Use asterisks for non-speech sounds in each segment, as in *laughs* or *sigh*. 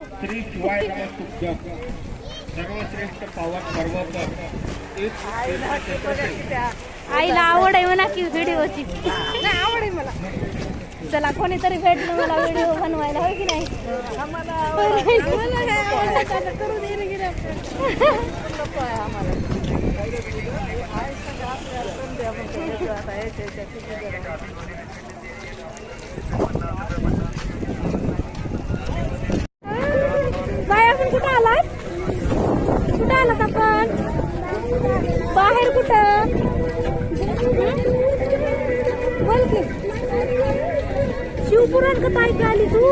श्री शिवाय नमस्तुभ्यम सर्वश्रेष्ठ पावन पर्वकर एक आईला आवड आहे म्हणा की व्हिडिओची. नाही आवड आहे मला. चला कोणीतरी भेटलं मला व्हिडिओ बनवायला होय की नाही? करू दे रे गिऱ्हाईक. बाय आपण कुठं आलाय कुठं आलात आपण बाहेर कुठं? बोल की. शिवपुराण का ताई आली तू?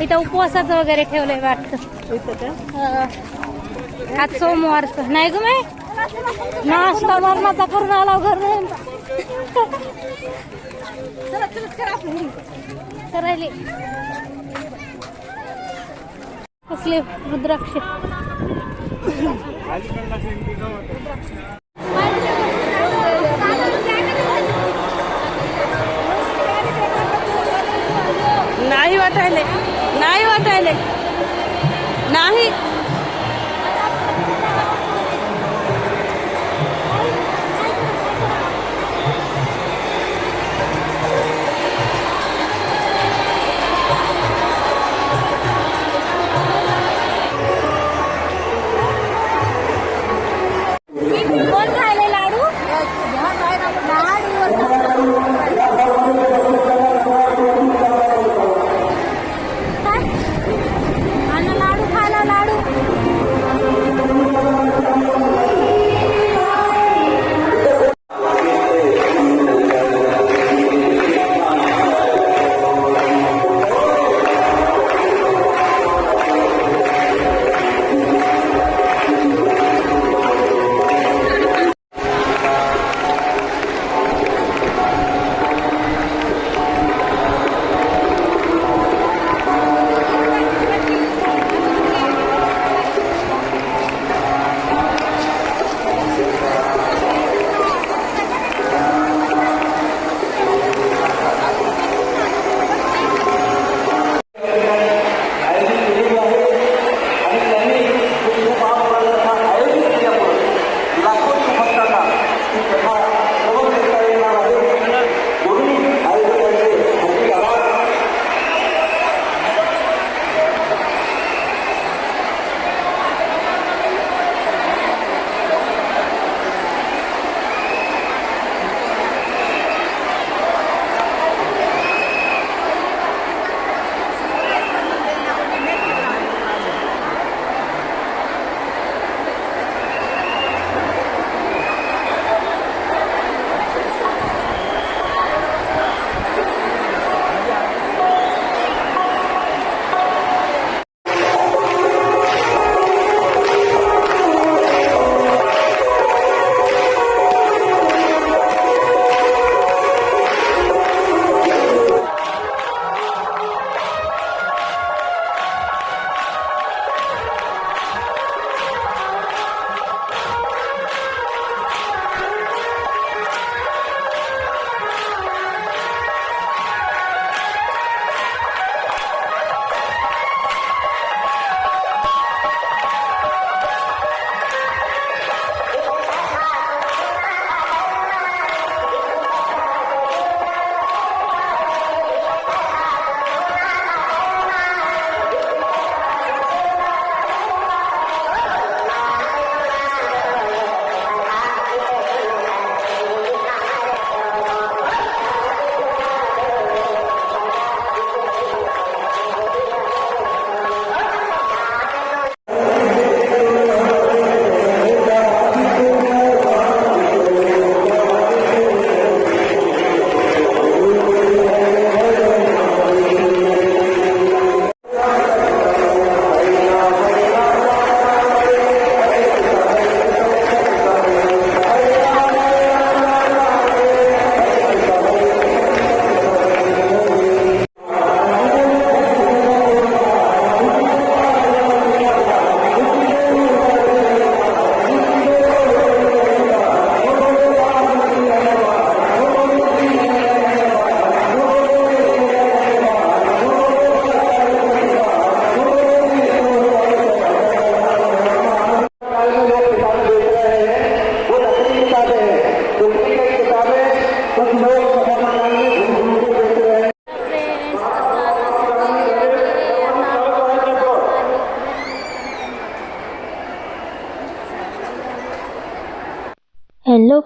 इथं उपवासाचं वगैरे ठेवलंय वाटतं. आज सोमवारचं. नाही ग मी नाश्ता मरणाचा करून आला घर करायले. कसले रुद्राक्ष? वाटायले. नाही वाटायले. नाही.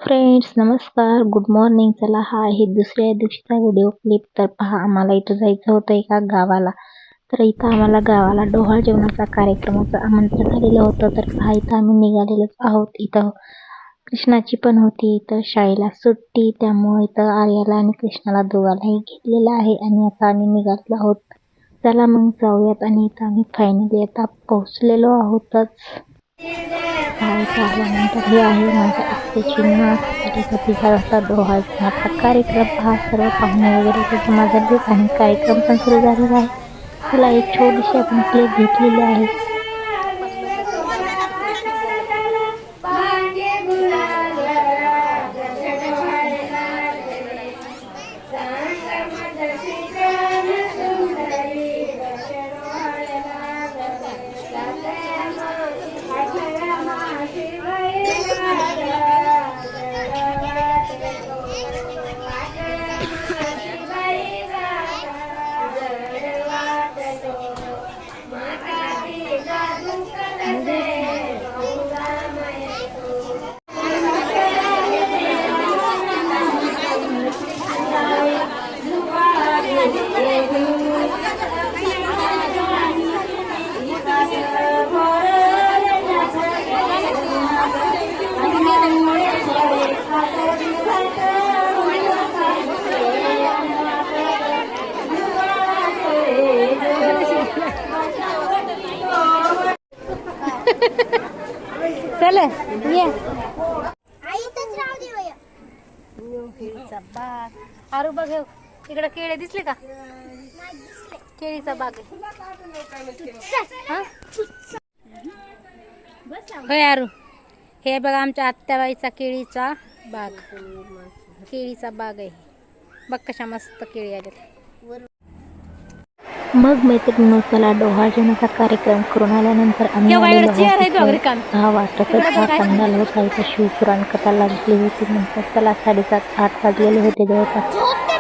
फ्रेंड्स नमस्कार. गुड मॉर्निंग चला हा आहे दुसऱ्या दिवशीचा व्हिडिओ क्लिप तर पहा आम्हाला इथं जायचं होतं एका गावाला. तर इथं आम्हाला गावाला डोहाळ जेवणाचा कार्यक्रमाचं आमंत्रण आलेलं होतं. तर पहा इथं आम्ही निघालेलोच आहोत. इथं कृष्णाची पण होती. इथं शाळेला सुट्टी. त्यामुळे इथं आर्याला आणि कृष्णाला दोघांनाही घेतलेलं आहे आणि आता आम्ही निघालेलो आहोत. चला मग जाऊयात आणि इथं आम्ही फायनली आता पोहोचलेलो आहोतच. शाळेत हे आहे माझ्या तिचा कार्यक्रम. हा सर्व पाहुणे वगैरे इथे माझा आणि कार्यक्रम पण सुरू झालेला आहे. तुला एक छोटीशी आपण प्लेट घेतलेली आहे. *laughs* चल ये. आरू बघ. इकडं केळे दिसले का? केळीचा बाग हा? होय आरू. हे बघा आमच्या आत्याबाईचा केळीचा बाग. केळीचा बाग आहे. बघ कशा मस्त केळी आल्यात. मग मैत्रिणी चला डोहाळ जेवणाचा कार्यक्रम करून आल्यानंतर आम्ही? हाँ, होता इथं शिवपुराण कथा लागली होती. नंतर चला साडेसात आठ वाजलेले होते जवळपास.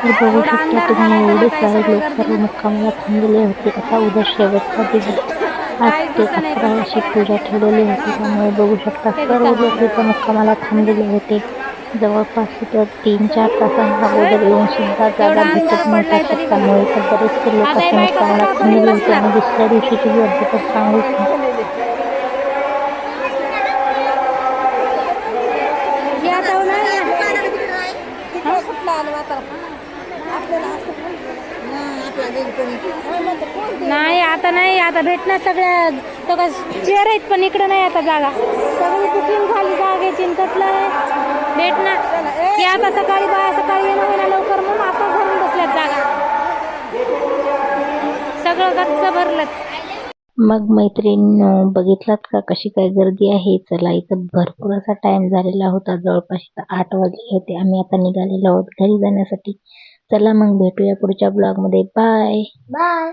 तर बघू शकता तुम्ही एवढे सारे लोक सर्व मुक्कामाला थांबलेले होते. आता उद्या शेवटचा दिवस. *laughs* आज ते अकरा वर्षी पूजा ठेवलेली होती. त्यामुळे बघू शकता सर्व लोक इथं मुक्कामाला थांबलेले होते. जवळपास तीन चार तासांच्या अगोदर येऊन सुद्धा जागा भेटत नव्हत्या त्यामुळे इथं बरेचसे लोक असे मुक्कामाला थांबलेले होते. आणि दुसऱ्या गर्दी तर सांगूच नये नाही आता नाही. आता भेटणार सगळ्या सगळं चेअर आहेत पण इकडं नाही आता जागा. सगळी बुकिंग झाली जागेची त्यातलं आहे. भेटणार की आता सकाळी बाया सकाळी येणं होईना लवकर म्हणून आता भरून बसल्यात जागा. सगळं गच्च भरलं मग मैत्रीण बघितलात का कशी काय गर्दी आहे? चला इथं भरपूर असा टाइम झालेला होता. जवळपास इथं आठ वाजले होते. आम्ही आता निघालेलो आहोत घरी जाण्यासाठी. चला मग भेटूया पुढच्या ब्लॉगमध्ये. Bye bye